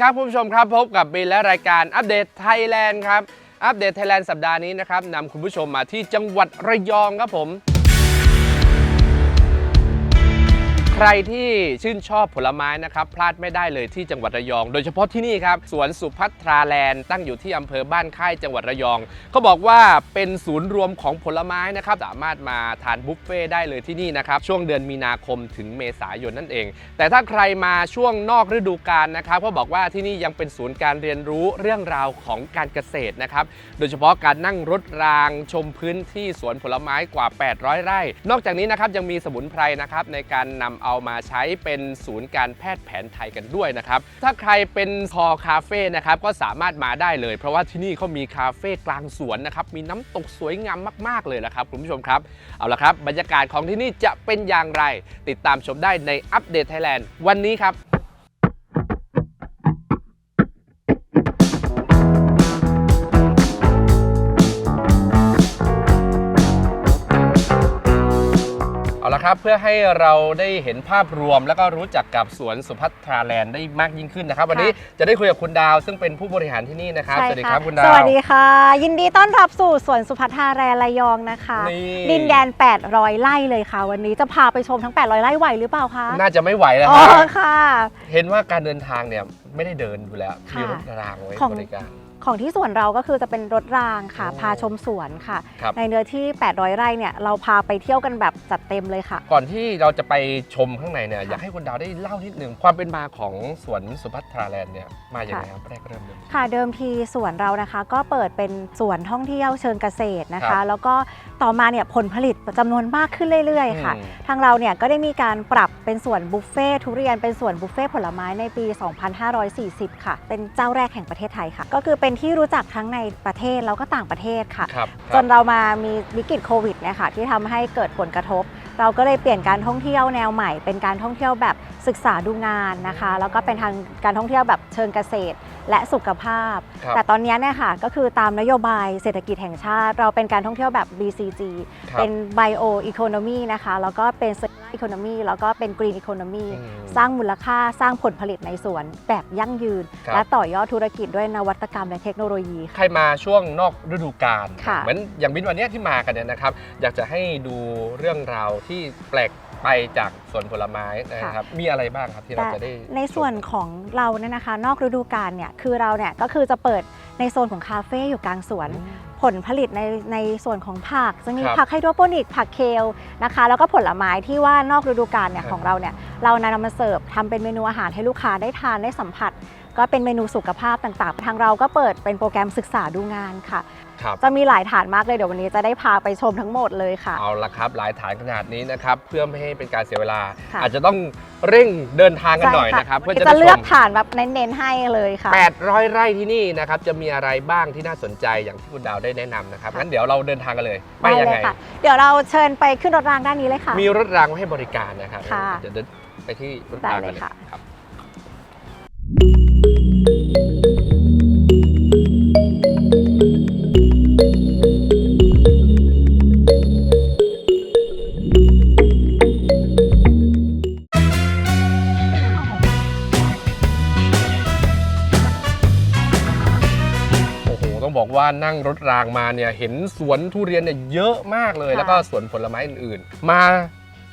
ครับคุณผู้ชมครับพบกับบินและรายการอัปเดตไทยแลนด์ครับอัปเดตไทยแลนด์สัปดาห์นี้นะครับนำคุณผู้ชมมาที่จังหวัดระยองครับผม รที่ชื่นชอบผลไม้นะครับ พลาดไม่ได้เลยที่จังหวัดระยอง โดยเฉพาะที่นี่ครับ สวนสุพัทราแลนด์ตั้งอยู่ที่อำเภอบ้านค่ายจังหวัดระยองเขาบอกว่าเป็นศูนย์รวมของผลไม้นะครับ สามารถมาทานบุฟเฟ่ได้เลยที่นี่นะครับ ช่วงเดือนมีนาคมถึงเมษายนนั่นเอง แต่ถ้าใครมาช่วงนอกฤดูกาลนะครับก็บอกว่าที่นี่ยังเป็นศูนย์การเรียนรู้เรื่องราวของการเกษตรนะครับ โดยเฉพาะการนั่งรถรางชมพื้นที่สวนผลไม้กว่า 800 ไร่ นอกจากนี้นะครับยังมีสมุนไพรนะครับในการนำเอามาใช้เป็นศูนย์การแพทย์แผนไทยกันด้วยนะครับ ถ้าใครเป็นคอคาเฟ่นะครับก็สามารถมาได้เลย เพราะว่าที่นี่เขามีคาเฟ่กลางสวนนะครับมีน้ำตกสวยงามมากๆเลยนะครับคุณผู้ชมครับเอาละครับบรรยากาศของที่นี่จะเป็นอย่างไร ติดตามชมได้ในอัปเดตไทยแลนด์วันนี้ครับ เอาละครับเพื่อให้เราได้เห็นภาพรวม แล้วก็รู้จักกับสวนสุพัทราแลนด์ได้มากยิ่งขึ้นนะครับ วันนี้จะได้คุยกับคุณดาว ซึ่งเป็นผู้บริหารที่นี่นะครับ ใช่สวัสดีค่ะครับคุณดาว สวัสดีค่ะ ยินดีต้อนรับสู่สวนสุพัทราแรระยองนะคะ นี่ ดินแดน 800 ไร่เลยค่ะ วันนี้จะพาไปชมทั้ง 800 ไร่ไหวหรือเปล่าคะน่าจะไม่ไหวแล้วอ๋อฮะค่ะ เห็นว่าการเดินทางเนี่ยไม่ได้เดินอยู่แล้ว ค่ะ มีรถรางไว้ของบริการ ของที่สวนเราก็คือจะเป็นรถรางค่ะโอ้พาชมสวนค่ะ ครับ ในเนื้อที่ 800 ไร่เนี่ยเราพาไปเที่ยวกันแบบจัดเต็มเลยค่ะ ก่อนที่เราจะไปชมข้างในเนี่ยค่ะอยากให้คุณดาวได้เล่านิดหนึ่งความเป็นมาของสวนสุพัทราแลนด์เนี่ยมาอย่างไรครับแรกเริ่มเลย ค่ะเดิมทีสวนเรานะคะก็เปิดเป็นสวนท่องเที่ยวเชิงเกษตรนะครัคะ บ แล้วก็ต่อมาเนี่ยผลผลิตจำนวนมากขึ้นเรื่อย ๆ ค่ะ อืม ทางเราเนี่ยก็ได้มีการปรับเป็นสวนบุฟเฟ่ทุเรียนเป็นสวนบุฟเฟ่ผลไม้ในปี 2540 ค่ะ เป็นเจ้าแรกแห่งประเทศไทยค่ะ ก็คือเป็นที่รู้จักทั้งในประเทศแล้วก็ต่างประเทศค่ะ ครับจนเรามามีวิกฤตโควิดเนี่ยค่ะที่ทำให้เกิดผลกระทบ เราก็เลยเปลี่ยนการท่องเที่ยวแนวใหม่ เป็นการท่องเที่ยวแบบศึกษาดูงานนะคะ แล้วก็เป็นทางการท่องเที่ยวแบบเชิงเกษตรและสุขภาพ ครับ แต่ตอนนี้เนี่ยค่ะก็คือตามนโยบายเศรษฐกิจแห่งชาติ เราเป็นการท่องเที่ยวแบบ BCG ครับ เป็น Bio Economy นะคะ แล้วก็เป็น Circular Economy แล้วก็เป็น Green Economy อืมสร้างมูลค่าสร้างผลผลิตในสวนแบบยั่งยืน ครับ และต่อยอดธุรกิจด้วยนวัตกรรมและเทคโนโลยีค่ะ ใครมาช่วงนอกฤดูกาลค่ะเหมือนอย่างบินวันเนี้ยที่มากันเนี่ยนะครับ อยากจะให้ดูเรื่องราวที่แปลกไปจากสวนผลไม้นะครับ มีอะไรบ้างครับที่เราจะได้ในส่วนของเราเนี่ยนะคะ นอกฤดูกาลเนี่ยคือเราเนี่ยก็คือจะเปิดในโซนของคาเฟ่อยู่กลางสวน อืม ผลผลิตในในส่วนของผักจะมีครับผักไฮโดรโปนิกผักเคลนะคะ แล้วก็ผลไม้ที่ว่านอกฤดูกาลเนี่ยครับ ของเราเนี่ยเรานำมาเสิร์ฟทำเป็นเมนูอาหารให้ลูกค้าได้ทานได้สัมผัส ก็เป็นเมนูสุขภาพต่างๆ ทางเราก็เปิดเป็นโปรแกรมศึกษาดูงานค่ะ ครับ จะมีหลายฐานมากเลยเดี๋ยววันนี้จะได้พาไปชมทั้งหมดเลยค่ะ เอาละครับ หลายฐานขนาดนี้นะครับ เพื่อไม่ให้เป็นการเสียเวลา ค่ะ อาจจะต้องเร่งเดินทางกันหน่อยนะครับใช่เพื่อวันจะนี้จะได้เลืชอกม ฐานแบบเน้นๆให้เลยค่ะ 800 ไร่ที่นี่นะครับจะมีอะไรบ้างที่น่าสนใจอย่างที่คุณดาวได้แนะนำนะครับค่ะงั้นเดี๋ยวเราเดินทางกันเลย ไปได้ยังเลไงยค่ะ เดี๋ยวเราเชิญไปขึ้นรถรางด้านนี้เลยค่ะ มีรถรางไว้ให้บริการนะครับค่ะเดี๋ยวเดินไปที่รถรางกันเลยได้เลยค่ะ ครับโอ้โห ต้องบอกว่านั่งรถรางมาเนี่ยเห็นสวนทุเรียนเนี่ยเยอะมากเลยค่ะแล้วก็สวนผลไม้อื่นๆ มา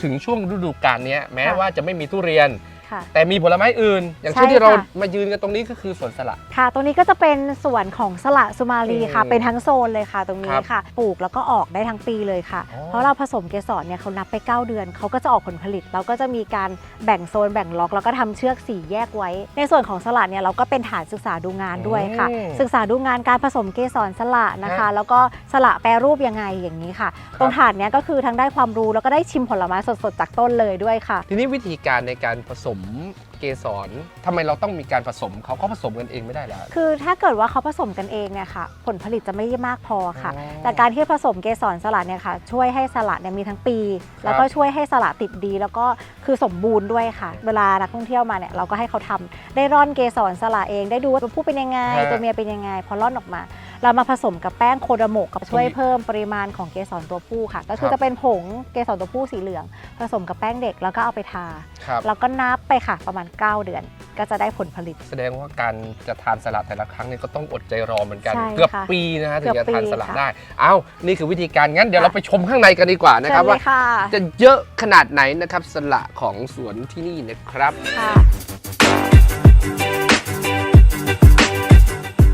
ถึงช่วงฤดูกาลเนี้ยแม้ค่ะว่าจะไม่มีทุเรียน ค่ะ แต่มีผลไม้อื่น อย่างเช่นใช่ที่เราค่ะมายืนกันตรงนี้ก็คือสวนสละ ค่ะ ตรงนี้ก็จะเป็นส่วนของสละสุมาลีค่ะอืมเป็นทั้งโซนเลยค่ะ ตรงนี้ครับค่ะ ปลูกแล้วก็ออกได้ทั้งปีเลยค่ะอ๋อเพราะเราผสมเกสรเนี่ยเขานับไป 9 เดือนเขาก็จะออกผลผลิต เราก็จะมีการแบ่งโซนแบ่งล็อกแล้วก็ทำเชือกสีแยกไว้ ในส่วนของสละเนี่ยเราก็เป็นฐานศึกษาดูงานด้วยค่ะอืมศึกษาดูงานการผสมเกสรสละนะครัคะบแล้วก็สละแปรรูปยังไงอย่างนี้ค่ะ ตรงฐานเนี้ยก็คือทั้งได้ความรู้แล้วก็ได้ชิมผลไม้สดๆจากต้นเลยด้วยค่ะ ทีนี้วิธีการในการผสม嗯 เกสรทำไมเราต้องมีการผสมเขาเขาผสมกันเองไม่ได้เหรอคือถ้าเกิดว่าเขาผสมกันเองเนี่ยค่ะ ผลผลิตจะไม่มากพอค่ะ อ๋อแต่การที่ผสมเกสรสลัดเนี่ยค่ะ ช่วยให้สลัดเนี่ยมีทั้งปี แล้วก็ช่วยให้สลัดติดดี แล้วก็คือสมบูรณ์ด้วยค่ะ เวลานักท่องเที่ยวมาเนี่ยเราก็ให้เขาทำได้ร่อนเกสรสลัดเองได้ดูว่าตัวผู้เป็นยังไง ฮะตัวเมียเป็นยังไง พอร่อนออกมา เรามาผสมกับแป้งโคดาโมะกับช่วยตรงนี้เพิ่มปริมาณของเกสรตัวผู้ค่ะ ก็คืคอรับ จะเป็นผงเกสรตัวผู้สีเหลือง ผสมกับแป้งเด็กแล้วก็เอาไปทา ครับ แล้วก็นับไปค่ะประมาณ9 เดือน ก็จะได้ผลผลิต แสดงว่าการจะทานสลัดแต่ละครั้งเนี่ยก็ต้องอดใจรอเหมือนกัน ใช่เกือบค่ะปีนะฮะถึเกืงอบจะทานปีสลัดค่ะ ได้ เอ้า นี่คือวิธีการงั้นเดี๋ยวเราไปชมข้างในกันดีกว่านะครับ เชิญเลว่ายค่ะจะเยอะขนาดไหนนะครับสละของสวนที่นี่นะครับ ค่ะ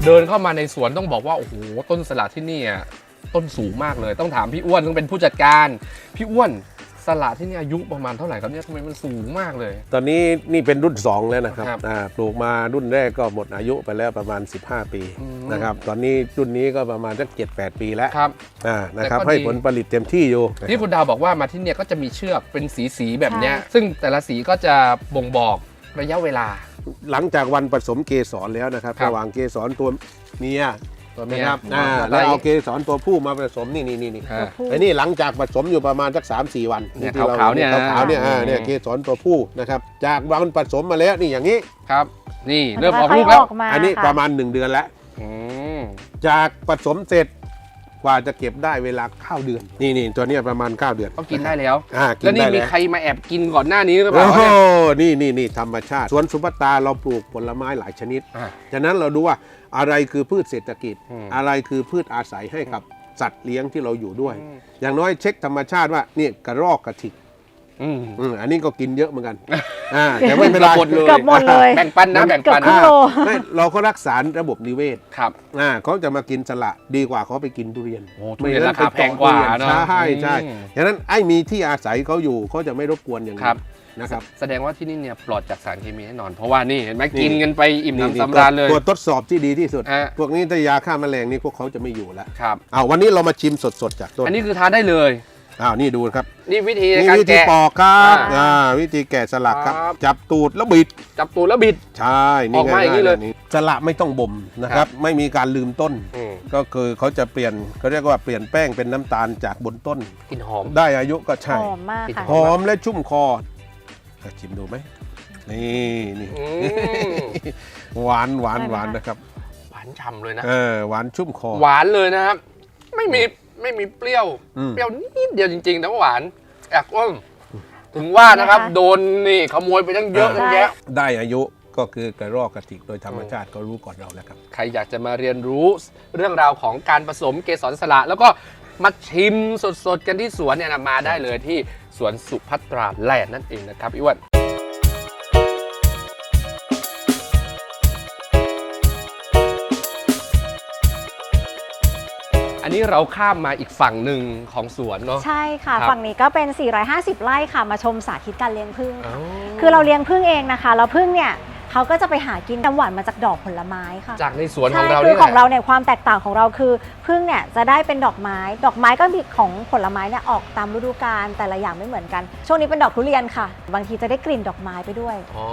เดินเข้ามาในสวนต้องบอกว่าโอ้โหต้นสละที่นี่อะต้นสูงมากเลย ต้องถามพี่อ้วนซึ่งเป็นผู้จัดการ พี่อ้วน สละที่นี่อายุประมาณเท่าไหร่ครับเนี่ยทำไมมันสูงมากเลย ตอนนี้นี่เป็นรุ่น 2 แล้วนะครับครับอ่าปลูกมารุ่นแรกก็หมดอายุไปแล้วประมาณ 15 ปีอืม นะครับตอนนี้รุ่นนี้ก็ประมาณสัก7-8ปีแล้วครับ อ่านะครับแต่ก็ให้ดีผลผลิตเต็มที่อยู่ที่คุณดาวบอกว่ามาที่เนี่ยก็จะมีเชือกเป็นสีสีๆแบบเนี้ย ใช่ ซึ่งแต่ละสีก็จะบ่งบอกระยะเวลา หลังจากวันผสมเกสรแล้วนะครับครับ ระหว่างเกสรตัวเมีย ตัวเมียนะครับอ่าอ่าแล้วเอาเกสรตัวผู้มาผสมนี่นี่นี่นี่ฮะผู้ไอ้นี่หลังจากผสมอยู่ประมาณสัก3 4 วันเนี่ยที่รขาวๆเนี่ยนะ ขาวๆเนี่ยอ่าอืมเนี่ยเกสรตัวผู้นะครับจากวันผสมมาแล้วนี่อย่างนี้ ครับ นี่มันเริ่มออกจะลูกค่ยแล้วออกมาอันนี้ค่ประมาณ 1 เดือนแล้ว อืม จากผสมเสร็จ กว่าจะเก็บได้เวลาข้าวเดือน นี่นี่ตัวเนี้ยประมาณ 9 เดือน ก็กินได้แล้ว อ่ากิแล้วนนี่ได้มีแล้วใครมาแอบกินก่อนหน้านี้หรือเปโอ้ล่าโหเนี่ยนี่นี่นี่ธรรมชาติ สวนสุภัตตาเราปลูกผลไม้หลายชนิด อ่าฉะนั้นเราดูว่าอะไรคือพืชเศรษฐกิจ อืมอะไรคือพืชอาศัยให้กับสัตว์เลี้ยงที่เราอยู่ด้วย อืม อย่างน้อยเช็คธรรมชาติว่านี่กระรอกกระทิก อืมอืมอันนี้ก็กินเยอะเหมือนกันอ่าแต่ไม่เป็นไร หมดเลยเกือบหมดเลย แบ่งปันนะแบ่งเกือบปันครึ่งอ่าโล ไม่เราก็รักษาระบบนิเวศครับ อ่าเขาจะมากินสละดีกว่าเขาไปกินทุเรียนโอ้ทุเรียนราคาแพงกว่าเนอะใช่ใช่อืมฉะนั้นไอ้มีที่อาศัยเขาอยู่เขาจะไม่รบกวนอย่างครันี้บ นะครับแสดงว่าที่นี่เนี่ยปลอดจากสารเคมีแน่นอน เพราะว่านี่เห็นไหมนี่กินกันไปอิ่มนี่หนำสำราญเลย ตัวทดสอบที่ดีที่สุด ฮะ พวกนี้ถ้ายาฆ่าแมลงนี่พวกเขาจะไม่อยู่แล้วครับอ้าววันนี้เรามาชิมสดๆจากต้นอันนี้คือทานได้เลย อ้าวนี่ดูครับนี่วิธีในนี่การวิธีแกะ ปอกครับอ่า อ่าวิธีแกะสลักครับ ครับ จับตูดแล้วบิดจับตูดแล้วบิด ใช่นี่ออกมาอย่างนี้ๆเลยแบบสละไม่ต้องบ่มนะคครัรับ บ ไม่มีการลืมต้นอืมก็คือเขาจะเปลี่ยนเขาเรียกว่าเปลี่ยนแป้งเป็นน้ำตาลจากบนต้น กลิ่นหอม ได้อายุก็หใช่ อมมากค่ะ หอมและชุ่มคออะชิมดูไหมนี่นี่อืมหวานหวานได้ไหมหวานคะ นะครับ หวานฉ่ำเลยนะ เออหวานชุ่มคอ หวานเลยนะครับ ไม่มี ไม่มีเปรี้ยว อืม เปรี้ยวนิดเดียวจริง ๆ แต่ว่าหวานแอกอ้นถึงว่านะครับ นะคะ โดนนี่ขโมยไปตั้งเยอะอ่าตั้งแยะ ได้อายุก็คือกระรอกกระติกโดยธรรมชาติก็รู้ก่อนเราแล้วครับ ใครอยากจะมาเรียนรู้เรื่องราวของการผสมเกสรสละ แล้วก็มาชิมสดๆ กันที่สวนเนี่ยนะมาได้เลยที่สวนสุพัตราแลนด์นั่นเองนะครับพี่อ้วน อันนี้เราข้ามมาอีกฝั่งหนึ่งของสวนเนาะ ใช่ค่ะ ครับฝั่งนี้ก็เป็น 450 ไร่ค่ะ มาชมสาธิตการเลี้ยงผึ้งอ๋อคือเราเลี้ยงผึ้งเองนะคะ แล้วผึ้งเนี่ย เขาก็จะไปหากินน้ำหวานมาจากดอกผลไม้ค่ะจากในสวนขใช่องเราคืนี่อแหของละเราเนี่ยความแตกต่างของเราคือผึ้งเนี่ยจะได้เป็นดอกไม้ ดอกไม้ก็มีของผลไม้เนี่ยออกตามฤดูกาลแต่ละอย่างไม่เหมือนกัน ช่วงนี้เป็นดอกทุเรียนค่ะ บางทีจะได้กลิ่นดอกไม้ไปด้วยอ๋อ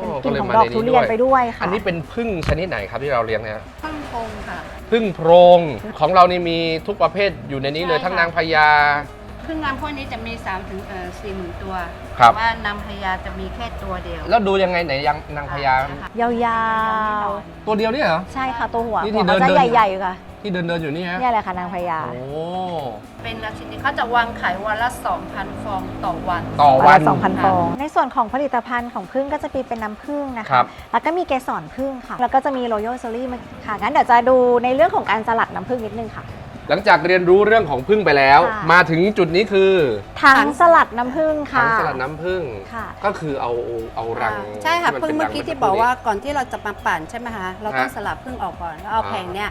เป็นกก็ลิ่นเลยของมาดอกในทุนี้เรียนไปด้วยด้วยค่ะ อันนี้เป็นพึ่งชนิดไหนครับที่เราเลี้ยงเนี่ยพึ่งพงค่ะ พึ่งโพรงของเรานี่มีทุกประเภทอยู่ในนี้เลยใช่ค่ะทั้งนางพญา พึ่งน้ำพวกนี้จะมี3ามถึงเอ่อสี่หมื่นตัวครับ แต่ว่านำพญาจะมีแค่ตัวเดียวแล้วดูยังไงไหนยังนางพญาค่ะยาวตัวเดียวเนี่ยเหรอ ๆ ใช่ค่ะตัวหัวนี่หัที่วเดิเขานจะเดิน ใหญ่ๆค่ะที่เดินเดินอยู่นี่ฮะเนี่ยแหละค่ะนางพญา โอ้เป็นราชินีเขาจะวางไข่วันละ 2,000 ฟองต่อวัน ต่อวัวันนละ2,000ฟอง ในส่วนของผลิตภัณฑ์ของพึ่งก็จะมีเป็นน้ำพึ่งนะครัคะ บ แล้วก็มีเกสรพึ่งค่ะ แล้วก็จะมีโรโยเซอรี่ค่ะ งั้นเดี๋ยวจะดูในเรื่องของการสลัดน้ำพึ่งนิดนึงค่ะ หลังจากเรียนรู้เรื่องของพึ่งไปแล้ว ค่ะ มาถึงจุดนี้คือถังสลัดน้ำพึ่งถัค่ะ งสลัดน้ำพึ่งค่ะ ก็คือเอาเอารังใช่ค่ะที่นพึ่งป็นเมื่อรักี้ที่สับอกครู่ว่าก่อนที่เราจะมาปั่นใช่ไหมคะเราต้องฮะสลับพึ่งออกก่อนแล้วเอาอ่าแผงเนี้ย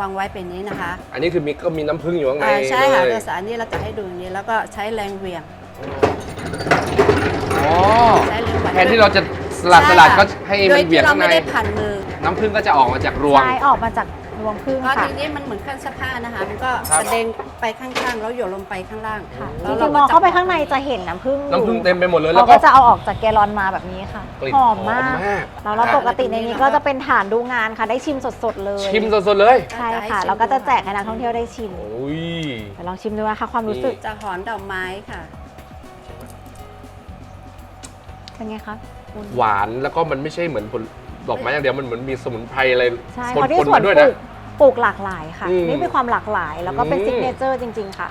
วางไว้เป็นนี้นะคะอันนี้คือมีก็มีน้ำพึ่งอยู่ข้างในอ่าใช่ค่ะเลโดยยสารนี้เราจะให้ดูอย่างนี้แล้วก็ใช้แรงเหวี่ยงอ๋อใช้แรงเหวี่ยงแทนที่เราจะสลัดสลัดก็ให้โดมัยนเบี่ยที่งเราข้างในไม่ได้ผ่านมือ น้ำพึ่งก็จะออกมาจากรวง ใช่ออกมาจากร วงพึ่งก็ค่ะ ทีนี้มันเหมือนเครื่องซักผ้านะคะ มันก็ครับ กระเด็นไปข้างๆ แล้วหยดลงไปข้างล่างค่ะจแล้วริเรางๆมก็องจะเข้าไปข้างในจะเห็นน้ำผึ้งอยู่น้ำผึ้งเต็มไปหมดเลยเราแล้วก็ก็จะเอาออกจากแกลลอนมาแบบนี้ค่ะกลิ่นหอมมากมาก แล้วเราปกติในนี้ก็จะเป็นฐานดูงานค่ะ ได้ชิมสดๆเลยชิมสดๆเลยใช่ค่ะแล้วก็จะแจกให้นักท่องเที่ยวได้ชิมโอ้ย เดี๋ยวลองชิมดูนะคะความรู้สึกจะหอนดอกไม้ค่ะ เป็นไงคะคุณหวานแล้วก็มันไม่ใช่เหมือนผลดอกไม้อย่างเดียวมันเหมือนมีสมุนไพรอะไรใช่ปเพราะที่นสๆวนมาด้วยปนะลูก ปลูกหลากหลายค่ะ อืมนี่มีความหลากหลาย แล้วก็เป็นอืม ซิกเนเจอร์จริง ๆ ค่ะ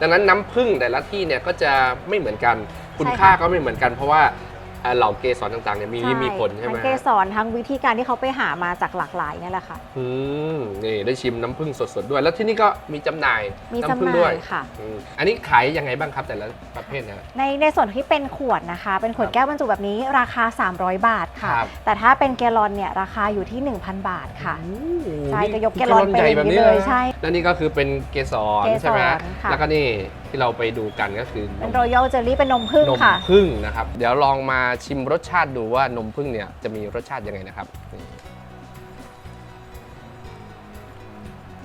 ดังนั้นน้ำผึ้งแต่ละที่เนี่ยก็จะไม่เหมือนกันคุณใช่ค่ะค่าก็ไม่เหมือนกัน เพราะว่า เอ่อเหล่าเกสรต่างๆเนี่ยมีมีผลใช่ไหมทั้งเกสรทั้งวิธีการที่เขาไปหามาจากหลากหลายเนี่ยแหละค่ะ อืมนี่ได้ชิมน้ำผึ้งสดๆด้วย แล้วที่นี่ก็มีจำหน่ายมีน้ำจำผึ้หงด้วน่ายยค่ะ อืมอันนี้ขายยังไงบ้างครับแต่ละประเภทเนี่ยในในส่วนที่เป็นขวดนะคะ เป็นขวดครับแก้วบรรจุแบบนี้ราคา 300 บาทค่ะ ครับ แต่ถ้าเป็นแกลลอนเนี่ยราคาอยู่ที่ 1,000 บาทค่ะใช่นี่จะยกแกลลอนไปใหญ่อย่างแบบนี้นี้เลยนะใช่แล้วนี่ก็คือเป็นเกสรเกสรใช่ไหมค่ะ แล้วก็นี่ที่เราไปดูกันก็คือ เป็นรอยัลเจลลี่เป็นนมผึ้งนมค่ะ ผึ้งนะครับ เดี๋ยวลองมาชิมรสชาติดูว่านมผึ้งเนี่ยจะมีรสชาติยังไงนะครับนี่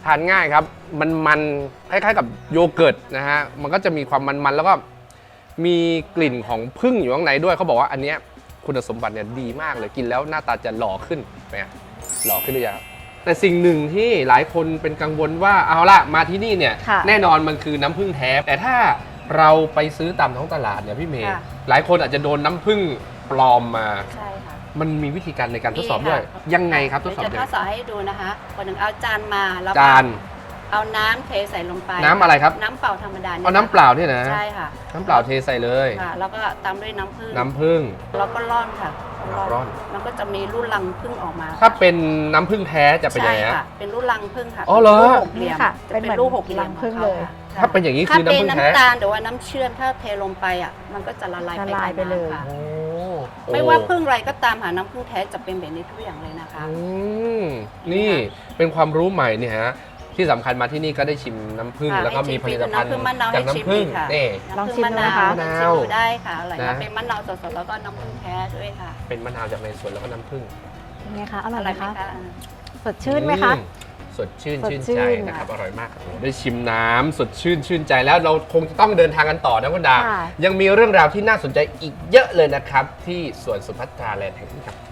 ทานง่ายครับ มันมันคล้ายๆกับโยเกิร์ตนะฮะ มันก็จะมีความมันๆ แล้วก็มีกลิ่นของผึ้งอยู่ข้างในด้วยเขาบอกว่าอันเนี้ยคุณสมบัติเนี่ยดีมากเลยกินแล้วหน้าตาจะหล่อขึ้นไหมฮะหล่อขึ้นหรือยังแต่สิ่งหนึ่งที่หลายคนเป็นกังวลว่าเอาละมาที่นี่เนี่ยค่ะแน่นอนมันคือน้ำผึ้งแท้แต่ถ้า เราไปซื้อตามท้องตลาดเนี่ยพี่เมย์ค่ะ หลายคนอาจจะโดนน้ำผึ้งปลอมมา ใช่ค่ะ มันมีวิธีการในการทดสอบด้วยมีค่ะยังไงครับทดสอบเดี๋ยวยัจะงทไงดสอบให้ดูนะคะคนหนึ่งเอาจานมาแล้วก็จานเอาน้ำเทใส่ลงไปน้ำอะไรครับน้ำเปล่าธรรมดายเอาน้ำเปล่าเนี่ยนะ ใช่ค่ะน้ำเปล่าเทใส่เลย ค่ะ แล้วก็ตามด้วยน้ำผึ้งน้ำผึ้ง แล้วก็ร่อนค่ะร่อน มันก็จะมีรูดรังผึ้งออกมาถ้าเป็นน้ำผึ้งแท้จะเป็นยังใช่ไงฮะ ค่ะ เป็นรูดรังผึ้งค่ะอ๋อเหรอป็นรูปหกเหลี่ยมนี่ค่ะจะเป็นเหมือนรูปหกเหลี่ยมรังผึ้งขอเลย ค่ะ ถ้าเป็นอย่างนี้ถ้าคือเป็นน้ำผึ้งแท้น้ำตาลหรือว่าน้ำเชื่อมถ้าเทลงไปอะมันก็จะละลายละลายไปกับเลยน้ำค่ะโอ้ไม่ว่าพึ่งอะไรก็ตามหาน้ำพึ่งแท้จะเป็นแบบนี้ทุกอย่างเลยนะคะ อืมนี่เป็นความรู้ใหม่เนี่ยฮะที่สำคัญมาที่นี่ก็ได้ชิมน้ำผึ้งค่ะแล้วก็มีผลิตภัณฑ์ให้ชิมน้ำผึ้งมะนาวจากให้ชิมน้ำผึ้งอีกค่ะ นี่ ลองน้ำชิผึ้มงดูมะนะคะนาวลองชิมดูได้ค่ะอร่อยนะ นะเป็นมะนาวสดๆแล้วก็น้ำผึ้งแท้ด้วยค่ะเป็นมะนาวจากในสวนแล้วก็น้ำผึ้งเป็นไงคะอร่ออยไหร่มอยไหมคะคะ สดชื่นไหมคะ อื สดชื่นสดชื่นชื่ใจนนะครับ อร่อยมากโอ้โหได้ชิมน้ำสดชื่นชื่นใจแล้วเราคงจะต้องเดินทางกันต่อนะคุณดาค่ะ ยังมีเรื่องราวที่น่าสนใจอีกเยอะเลยนะครับ ที่สวนสุพัฒนาแลนด์แห่งนี้ครับ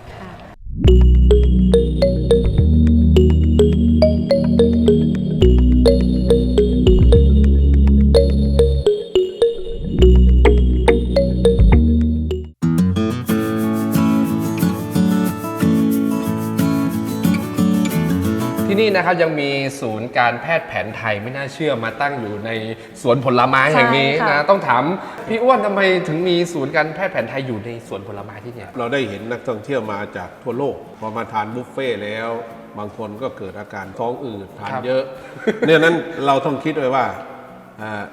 ค่ะที่นี่นะครับยังมีศูนย์การแพทย์แผนไทยไม่น่าเชื่อมาตั้งอยู่ในสวนผลไม้แห่งนี้ใช่ค่ะนะต้องถามพี่อ้วนทำไมถึงมีศูนย์การแพทย์แผนไทยอยู่ในสวนผลไม้ที่เนี่ย เราได้เห็นนักท่องเที่ยวมาจากทั่วโลก พอมาทานบุฟเฟ่ต์แล้ว บางคนก็เกิดอาการท้องอืดทานครับ เยอะ เนี่ยนั้นเราต้องคิดไว้ว่าอ่า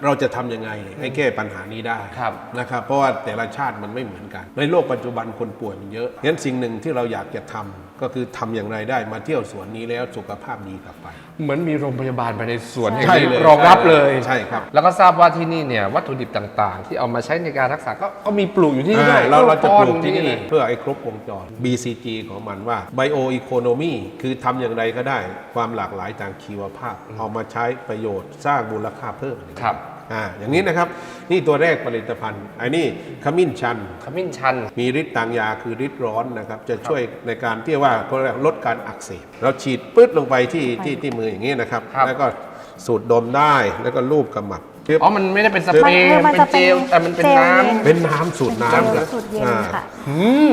เราจะทำยังไงให้แก้ปัญหานี้ได้ครับนะครับเพราะว่าแต่ละชาติมันไม่เหมือนกัน ในโลกปัจจุบันคนป่วยมันเยอะงั้นสิ่งหนึ่งที่เราอยากจะทำก็คือทำอย่างไรได้มาเที่ยวสวนนี้แล้วสุขภาพดีกลับไป เหมือนมีโรงพยาบาลภายในสวนแห่งใช่นี้เลยรองรับเลยใช่ครับแล้วก็ทราบว่าที่นี่เนี่ยวัตถุดิบต่าง ๆ ที่เอามาใช้ในการรักษาก็ก็มีปลูกอยู่ที่นี่ด้อ่าวยเราเราจะปลูกต้ที่นี่เลยเพื่อไอ้ครบวงจร BCG ของมันว่า Bio Economy คือทำอย่างไรก็ได้ความหลากหลายทางชีวภาพเอามาใช้ประโยชน์สร้างมูลค่าเพิ่มครับอ่าอย่างนี้นะครับ นี่ตัวแรกผลิตภัณฑ์ไอ้นี่ขมิ้นชัน ขมิ้นชัน มีฤทธิ์ทางยาคือฤทธิ์ร้อนนะครับ จะช่วยในการที่ว่าเขาเรียกลดการอักเสบเราฉีดปื๊ดลงไปที่ที่ที่มืออย่างนี้นะครับครับแล้วก็สูดดมได้แล้วก็ลูบกำมับ อ๋อ มันไม่ได้เป็นสเปรย์มันมันจะเป็นเจลเป็นแต่มันเป็นเจลน้เย็นเป็นน้ำสูตรน้ำเจคลรับสูตรเย็นอ่าค่ะำอืม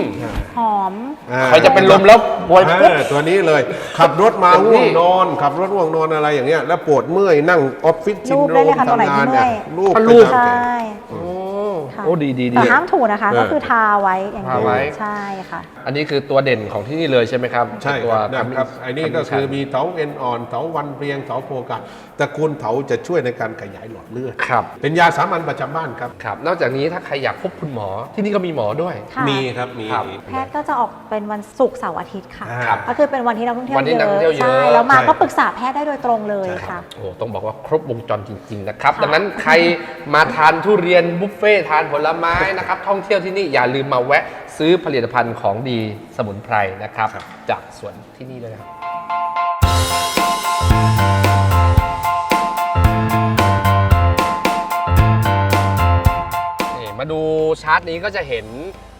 หอมอ่าใครจะเป็นลมแล้วป่วยปุ๊บเออตัวนี้เลย ขับรถมาเต็มที่ง่วงนอน ขับรถง่วงนอนอะไรอย่างเงี้ยแล้วปวดเมื่อยนั่งออฟฟิศซินโดรรูปได้เลยมค่ะตรงไหนทำงานที่เมื่เนี่ยอยรูปถ้าไปรูปตามใช่แขน โอ้ค่ะโอ้ดีดีดีแต่ห้ามถูนะคะเออก็คือทาไว้อย่างทาไว้ ใช่ค่ะ อันนี้คือตัวเด่นของที่นี่เลยใช่ไหมครับใช่ตัวครับขมิ้ครับไอ้นี่ก็ขคือมิ้นชันมีเถาเอ็นอ่อนเถาวันเพียงเถาโพกาตระกูลเถาจะช่วยในการขยายหลอดเลือดครับ เป็นยาสามัญประจำบ้านครับ ครับ นอกจากนี้ถ้าใครอยากพบคุณหมอที่นี่ก็มีหมอด้วย ค่ะ มีครับมี ครับ แพทย์ก็จะออกเป็นวันศุกร์เสาร์อาทิตย์ค่ะ ครับก็คือเป็นวันที่นักท่องเที่ยววันที่นักท่องเที่ยวเยอะ ใช่แล้วมาใช่ก็ปรึกษาแพทย์ได้โดยตรงเลยใช่ครัค่ะบโอ้ต้องบอกว่าครบวงจรจริง ๆ นะครับ ค่ะ ดังนั้นใครมาทานทุเรียนบุฟเฟ่ทานผผลไม้นะครับท่องเที่ยวที่นี่อย่าลืมมาแวะซื้อผลิตภัณฑ์ของดีสมุนไพรนะครับ จากสวนที่นี่เลยครับมาดูชาร์ตนี้ก็จะเห็น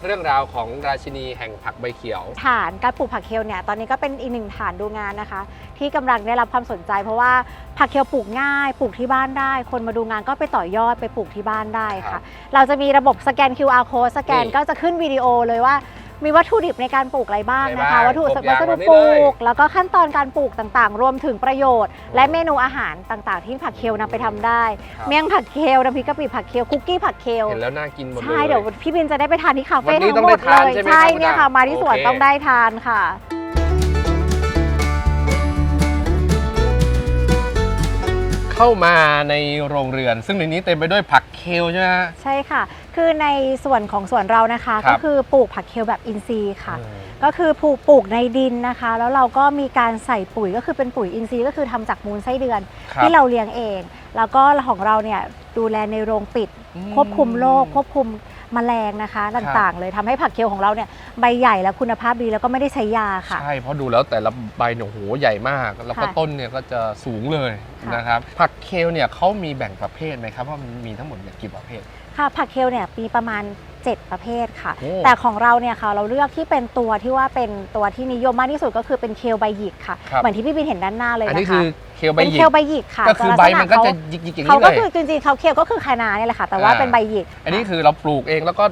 เรื่องราวของราชินีแห่งผักใบเขียว ฐานการปลูกผักเคลเนี่ยตอนนี้ก็เป็นอีกหนึ่งฐานดูงานนะคะ ที่กำลังได้รับความสนใจ เพราะว่าผักเคลปลูกง่ายปลูกที่บ้านได้ คนมาดูงานก็ไปต่อยอดไปปลูกที่บ้านได้ครัค่ะ บเราจะมีระบบสแกน QR code สแกนนี่ ก็จะขึ้นวิดีโอเลยว่า มีวัตถุดิบในการปลูกอะไรบ้างอะไรนะคะบ้างวัตถุครบอย่างวัสดุแบบนี้ปลูเลยกแล้วก็ขั้นตอนการปลูกต่างๆ รวมถึงประโยชน์ และเมนูอาหารต่างๆ ที่ผักเคลนำไปทำได้ ครับเมี่ยงผักเคลน้ำพริกกะปิผักเคลคุกกี้ผักเคลเห็นแล้วน่ากินหมดเลย ใช่เดี๋ยวพี่บินจะได้ไปทานที่คาเฟ่วันนี้ทั้งหมดต้องได้เลทานยใช่ไหมใช่ครับเนี่ยค่ะคุณดามาที่สวนโอเค ต้องได้ทานค่ะ เข้ามาในโรงเรือน ซึ่งในนี้เต็มไปด้วยผักเคลใช่ไหมฮะ ใช่ค่ะ คือในส่วนของสวนเรานะคะ ครัก็บคือปลูกผักเคลแบบอินทรีย์ค่ะ อืม ก็คือปลูกปลูกในดินนะคะ แล้วเราก็มีการใส่ปุ๋ยก็คือเป็นปุ๋ยอินทรีย์ก็คือทำจากมูลไส้เดือน ครับ ที่เราเลี้ยงเอง แล้วก็ของเราเนี่ยดูแลในโรงปิด อืมควบคุมโรคควบคุม แมลงนะคะต่างๆ เลยทำให้ผักเคลของเราเนี่ยใบใหญ่และคุณภาพดีแล้วก็ไม่ได้ใช้ยาค่ะ ใช่เพราะดูแล้วแต่ละใบเนี่ยโอ้โหใหญ่มาก แล้วก็ค่ะต้นเนี่ยก็จะสูงเลยค่ะนะครับผักเคลเนี่ยเขามีแบ่งประเภทไหมครับว่ามันมีทั้งหมดเนี่ยกี่ประเภทค่ะผักเคลเนี่ยมีประมาณ 7 ประเภทค่ะ โอ้ แต่ของเราเนี่ยค่ะเราเลือกที่เป็นตัวที่ว่าเป็นตัวที่นิยมมากที่สุดก็คือเป็นเคลใบหยิกค่ะ ครับ เหมือนที่พี่บินเห็นด้านหน้าเลยอันนะคะนี้คือเคลใบเป็นหยิเคกลใบหยิกค่ะก็คือลัใบษณะมันก็เขาจะหยิกๆอย่างเขานี้ก็เลยคือจริงๆเขาเคลก็คือคานาเนี่ยแหละค่ะ แต่ว่าอ่า เป็นใบหยิกอันนี้คือเราปลูกเองแล้วก็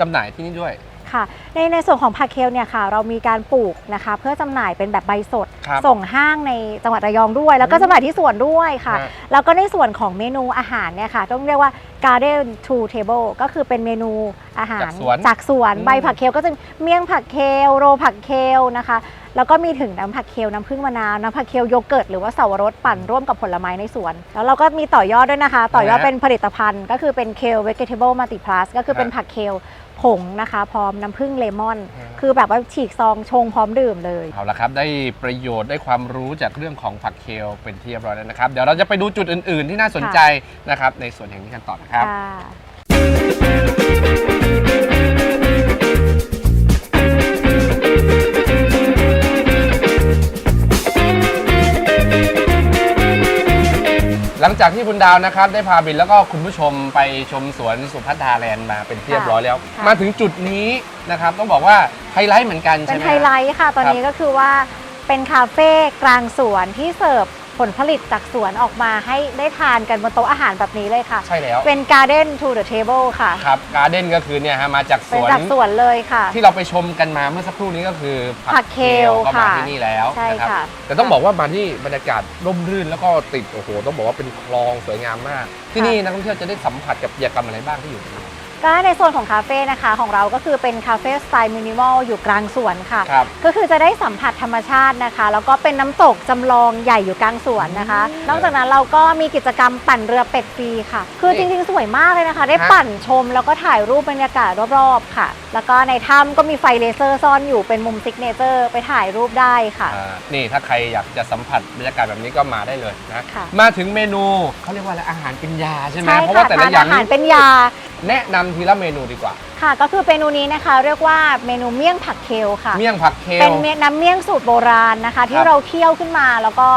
จำหน่ายที่นี่ด้วย ค่ะ ในในส่วนของผักเคลเนี่ยค่ะ เรามีการปลูกนะคะ เพื่อจำหน่ายเป็นแบบใบสด ครับส่งห้างในจังหวัดระยองด้วย แล้วก็อืมจำหน่ายที่สวนด้วยค่ะ ฮะ แล้วก็ในส่วนของเมนูอาหารเนี่ยค่ะ ต้องเรียกว่า garden to table ก็คือเป็นเมนูอาหารจากสวนจากสวนอืม ใบผักเคลก็จะเมี่ยงผักเคลโรผักเคลนะคะ แล้วก็มีถึงน้ำผักเคลน้ำผึ้งมะนาวน้ำผักเคลโยเกิร์ตหรือว่าเสาวรสปั่นร่วมกับผลไม้ในสวน แล้วเราก็มีต่อยอดด้วยนะคะ ต่อยอดนะฮะเป็นผลิตภัณฑ์ ก็คือเป็นเคล vegetable multi plus ก็คือเป็นฮะผักเคล ผงนะคะ พร้อมน้ำผึ้งเลมอนฮะคือแบบว่าฉีกซองชงพร้อมดื่มเลย เอาละครับ ได้ประโยชน์ได้ความรู้จากเรื่องของผักเคลเป็นที่เรียบร้อยแล้วนะครับ เดี๋ยวเราจะไปดูจุดอื่น ๆ ที่น่าสนใจนะครับในส่วนแห่งนี้กันต่อนะครับ หลังจากที่คุณดาวนะครับ ได้พาบินแล้วก็คุณผู้ชมไปชมสวนสุพัฒนาแลนด์มาเป็นที่เรียบร้อยแล้ว ค่ะ มาถึงจุดนี้นะครับ ต้องบอกว่าไฮไลท์เหมือนกันเป็ใช่นไหมไฮไลท์ค่ะ ตอนนี้ก็คือว่าเป็นคาเฟ่กลางสวนที่เสิร์ฟ ผลผลิตจากสวนออกมาให้ได้ทานกันบนโต๊ะอาหารแบบนี้เลยค่ะ ใช่แล้ว เป็น garden to the table ค่ะครับการ์เด้นก็คือเนี่ยฮะมาจากสเป็นวนจากสวนเลยค่ะ ที่เราไปชมกันมาเมื่อสักครู่นี้ก็คือผักเคลก็มาค่ะที่นี่แล้วใช่นะครับค่ะ แต่ต้องบอกว่ามาที่บรรยากาศร่มรื่นแล้วก็ติดโอ้โหต้องบอกว่าเป็นคลองสวยงามมาก ที่นี่นักท่องเที่ยวจะได้สัมผัสกับกิจกรรมอะไรบ้างที่อยู่ที่นี่ ก็ในโซนของคาเฟ่นะคะของเราก็คือเป็นคาเฟ่สไตล์มินิมอลอยู่กลางสวนค่ะ ครับ ก็คือจะได้สัมผัสธรรมชาตินะคะ แล้วก็เป็นน้ำตกจำลองใหญ่อยู่กลางสวนนะคะ นอกจากนั้นเราก็มีกิจกรรมปั่นเรือเป็ดฟรีค่ะ คือจริงๆ สวยมากเลยนะคะ ได้ฮะ ปั่นชมแล้วก็ถ่ายรูปบรรยากาศรอบๆค่ะ แล้วก็ในถ้ำก็มีไฟเลเซอร์ซ่อนอยู่เป็นมุมซิกเนเจอร์ไปถ่ายรูปได้ค่ะ อ่านี่ถ้าใครอยากจะสัมผัสบรรยากาศแบบนี้ก็มาได้เลยนะ ค่ะ มาถึงเมนูเขาเรียกว่าอะไรอาหารเป็นยาใช่ไหมใช่เพราะค่ะว่าแต่ละทานอย่างอาหารนี่ เป็นยาแนะนำทีละเมนูดีกว่า ค่ะ ก็คือเมนูนี้นะคะ เรียกว่าเมนูเมี่ยงผักเคลค่ะ เมี่ยงผักเคล เป็นเมน้ำเมี่ยงสูตรโบราณนะคะ ที่ครับเราเคี่ยวขึ้นมาแล้วก็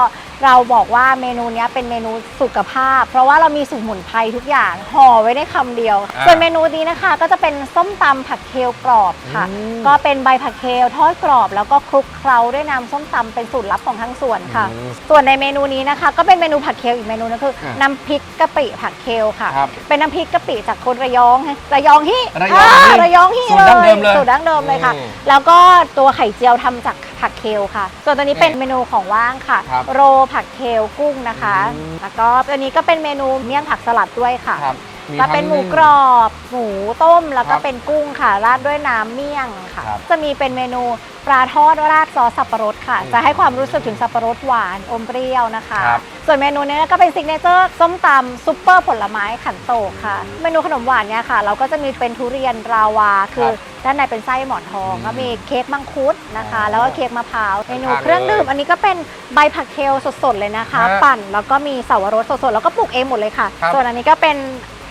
เราบอกว่าเมนูเนี้ยเป็นเมนูสุขภาพ เพราะว่าเรามีสมุนไพรทุกอย่างห่อไว้ในคำเดียวอ่าส่วนเมนูนี้นะคะ ก็จะเป็นส้มตำผักเคลกรอบค่ะอืมก็เป็นใบผักเคลทอดกรอบ แล้วก็คลุกเคล้าด้วยน้ำส้มตำเป็นสูตรลับของทั้งสวนค่ะอืมส่วนในเมนูนี้นะคะ ก็เป็นเมนูผักเคลอีกเมนูนึงคืออ่าน้ำพริกกะปิผักเคลค่ะครับเป็นน้ำพริกกะปิจากคนระยองระยองฮี่ระยองฮี่าระยองฮี่สูตรดั้งเดิมเลยสูตรดั้งเดิมเลยค่ะอืมแล้วก็ตัวไข่เจียวทำจากผักเคลค่ะ ส่วนตัวนี้เป็นเมนูของว่างค่ะครับโรผักเคลกุ้งนะคะ อืม แล้วก็ตัวนี้ก็เป็นเมนูเมี่ยงผักสลัดด้วยค่ะครับก็เป็นหมูทั้งกรอบ หมูต้มแล้วก็ครับเป็นกุ้งค่ะ ราดด้วยน้ำเมี่ยงค่ะ ครับจะมีเป็นเมนูปลาทอดราดซอสสับปะรดค่ะ อืมจะให้ความรู้สึกถึงสับปะรดหวานอมเปรี้ยวนะคะ ครับ ส่วนเมนูนี้ก็เป็นซิกเนเจอร์ส้มตำซุปเปอร์ผลไม้ขันโตกค่ะ เมนูขนมหวานเนี่ยค่ะ เราก็จะมีเป็นทุเรียนราวาคือ ด้านในเป็นไส้หมอนทองอืมก็มีเค้กมังคุดนะคะอ๋อแล้วก็เค้กมะพร้าวเมนูทานเลยเครื่องดื่มอันนี้ก็เป็นใบผักเคลสดๆเลยนะคะฮะปั่นแล้วก็มีสาวรสสดๆแล้วก็ปลูกเองหมดเลยค่ะครับส่วนอันนี้ก็เป็น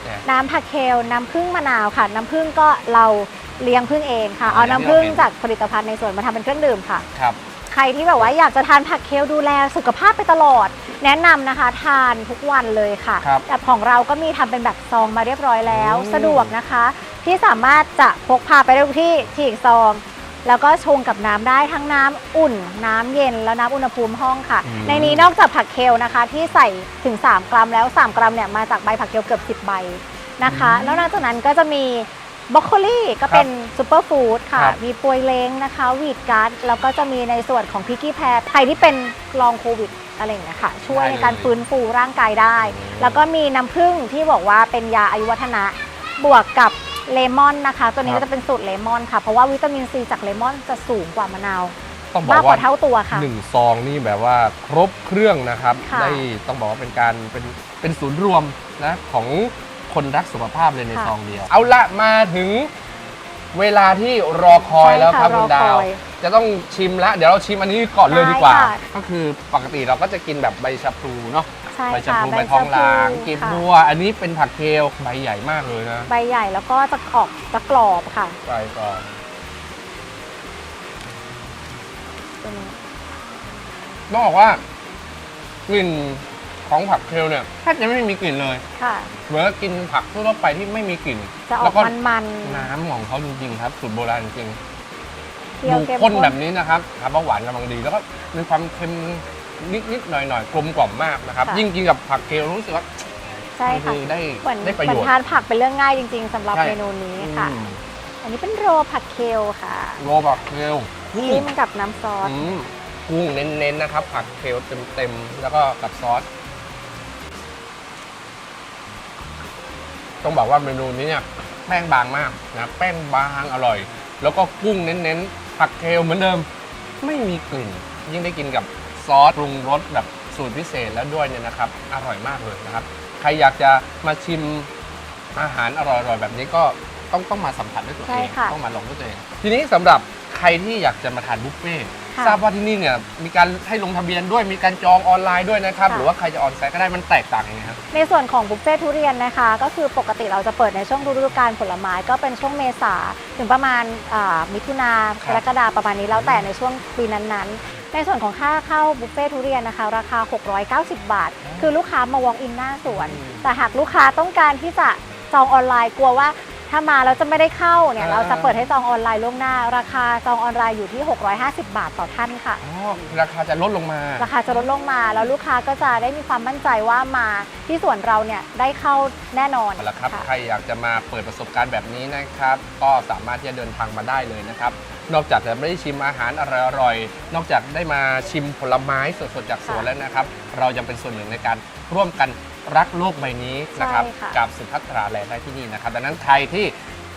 เนี่ยน้ำผักเคลน้ำผึ้งมะนาวค่ะ น้ำผึ้งก็เราเลี้ยงผึ้งเองค่ะอ๋อเอาน้ำผึ้งเลี้ยงเองจากผลิตภัณฑ์ในสวนมาทำเป็นเครื่องดื่มค่ะ ครับ ใครที่แบบว่าอยากจะทานผักเคลดูแลสุขภาพไปตลอด แนะนำนะคะ ทานทุกวันเลยค่ะ ครับแต่ของเราก็มีทำเป็นแบบซองมาเรียบร้อยแล้ว อืม สะดวกนะคะ ที่สามารถจะพกพาไปได้ทุกที่ฉีกซอง แล้วก็ชงกับน้ำได้ทั้งน้ำอุ่น น้ำเย็นแล้วน้ำอุณหภูมิห้องค่ะในนี้นอกจากผักเคลนะคะ ที่ใส่ถึง 3 กรัมแล้ว 3 กรัมเนี่ยมาจากใบผักเคลเกือบ 10 ใบนะคะ แล้วนอกจากนั้นก็จะมี บรอกโคลีก็เป็นซูเปอร์ฟู้ดค่ะ ครับมีปวยเล้งนะคะวีดการ์ดแล้วก็จะมีในส่วนของพิกกี้แพรใครที่เป็นลองโควิดอะไรอย่างเงี้ยค่ะ ช่วยในการฟื้นฟูร่างกายได้แล้วก็มีน้ำผึ้งที่บอกว่าเป็นยาอายุวัฒนะ บวกกับเลมอนนะคะ ตัวนี้ครับก็จะเป็นสูตรเลมอนค่ะ เพราะว่าวิตามินซีจากเลมอนจะสูงกว่ามะนาว ต้องบอกมากกว่าว่าเท่าตัวค่ะ หนึ่งซองนี่แบบว่าครบเครื่องนะครับ ค่ะ ได้ต้องบอกว่าเป็นการเป็นเป็นศูนย์รวมนะของ คนรักสุขภาพเลยในค่ะ ซองเดียว เอาละมาถึงเวลาที่รอคอยใช่แล้วครับค่ะคุณดาวรอคอยจะต้องชิมละเดี๋ยวเราชิมอันนี้ก่อนเลยดีกว่า ได้ค่ะ ก็คือปกติเราก็จะกินแบบใบชะพลูเนาะใช่ใบชะค่ะพลูใบทองหลางกีบค่ะบัว อันนี้เป็นผักเคลใบใหญ่มากเลยนะใบใหญ่แล้วก็จะออกจะกรอบค่ะใบก่อนตัวนี้ต้องบอกว่ากลิ่น ของผักเคลเนี่ยแทบจะไม่มีกลิ่นเลยค่ะเหมือนกับกินผักทั่วๆไปที่ไม่มีกลิ่นจะออแล้วกก็มันน้ำของเขาจริงๆครับสูตรโบราณจริงๆๆเคี่ยวดูเข้มข้นแบบนี้นะครับครับว่าหวานกำลังดี แล้วก็มีความเค็มนิดๆหน่อยๆกลมกล่อมมากนะครับค่ะยิ่งกินกับผักเคลรู้สึกว่าใช่มันค่ะคือได้เหมือนได้ประเหมืโยอนชน์ทานผักเป็นเรื่องง่ายจริง ๆสำหรับใช่เมนูนี้ค่ะอืมอันนี้เป็นโรผัดเคลค่ะ โรผักเคลอืมจิ้มกับน้ำซอสอืมกุ้งเน้นๆนะครับ ผักเคลเต็มๆแล้วก็กับซอส ต้องบอกว่าเมนูนี้เนี่ยแป้งบางมากนะแป้งบางอร่อย แล้วก็กุ้งเน้นๆผักเคลเหมือนเดิม ไม่มีกลิ่น ยิ่งได้กินกับซอสปรุงรสแบบสูตรพิเศษแล้วด้วยเนี่ยนะครับ อร่อยมากเลยนะครับ ใครอยากจะมาชิมอาหารอร่อยๆแบบนี้ก็ต้องต้องมาสัมผัสด้วยตัวใช่เองค่ะต้องมาลองด้วยตัวเอง ทีนี้สำหรับใครที่อยากจะมาทานบุฟเฟ่ต์ ค่ะ ทราบว่าที่นี่เนี่ยมีการให้ลงทะเบียนด้วยมีการจองออนไลน์ด้วยนะครับ ค่ะ หรือว่าใครจะออนไซต์ก็ได้มันแตกต่างยังไงครับ ในส่วนของบุฟเฟ่ทุเรียนนะคะ ก็คือปกติเราจะเปิดในช่วงฤดูกาลผลไม้ก็เป็นช่วงเมษาถึงประมาณอ่ามิถุนากรกฎาประมาณนี้แล้วแต่ในช่วงปีนั้นๆ ในส่วนของค่าเข้าบุฟเฟ่ทุเรียนนะคะราคา 690 บาท คือลูกค้ามา walk in หน้าสวน อืม แต่หากลูกค้าต้องการที่จะจองออนไลน์กลัวว่า ถ้ามาแล้วจะไม่ได้เข้าเนี่ยอ่าเราจะเปิดให้จองออนไลน์ล่วงหน้า ราคาจองออนไลน์อยู่ที่ 650 บาทต่อท่านค่ะ อ๋อ ราคาจะลดลงมา ราคาจะลดลงมา แล้วลูกค้าก็จะได้มีความมั่นใจว่ามาที่สวนเราเนี่ยได้เข้าแน่นอนเอาละครับะ ใครอยากจะมาเปิดประสบการณ์แบบนี้นะครับ ก็สามารถที่จะเดินทางมาได้เลยนะครับ นอกจากจะไม่ได้ชิมอาหารอร่อยๆ นอกจากได้มาชิมผลไม้สดๆจากสวนค่ะแล้วนะครับ เรายังเป็นส่วนหนึ่งในการร่วมกันรักโลกใบนี้นะครับใช่ค่ะ กับสุพัฒราแลนด์ได้ที่นี่นะครับดังนั้นใครที่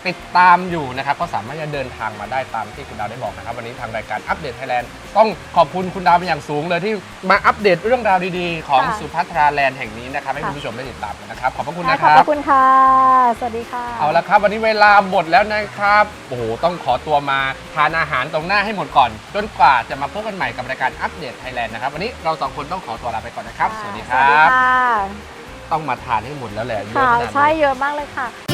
ติดตามอยู่นะครับก็สามารถจะเดินทางมาได้ตามที่คุณดาวได้บอกนะครับ วันนี้ทางรายการอัปเดตไทยแลนด์ต้องขอบคุณคุณดาวเป็นอย่างสูงเลยที่มาอัปเดตเรื่องราวดีๆ ของค่ะ สุพัฒราแลนด์แห่งนี้นะครับให้ค่ะคุณผู้ชมได้ติดตามกันนะครับขอบพระคุณได้นะขคอบรัพบระคุณค่ะ สวัสดีค่ะ เอาละครับ วันนี้เวลาหมดแล้วนะครับ โอ้โห ต้องขอตัวมาทานอาหารตรงหน้าให้หมดก่อน จนกว่าจะมาพบกันใหม่กับรายการอัปเดตไทยแลนด์นะครับ วันนี้เราสองคนต้องขอตัวลาไปก่อนนะครับ สวัสดีคสวัสรัดีบ ค่ะต้องมาทานให้หมดแล้วแหละเยอะค่ะขนาดนี้ ใช่เยอะมากเลยค่ะ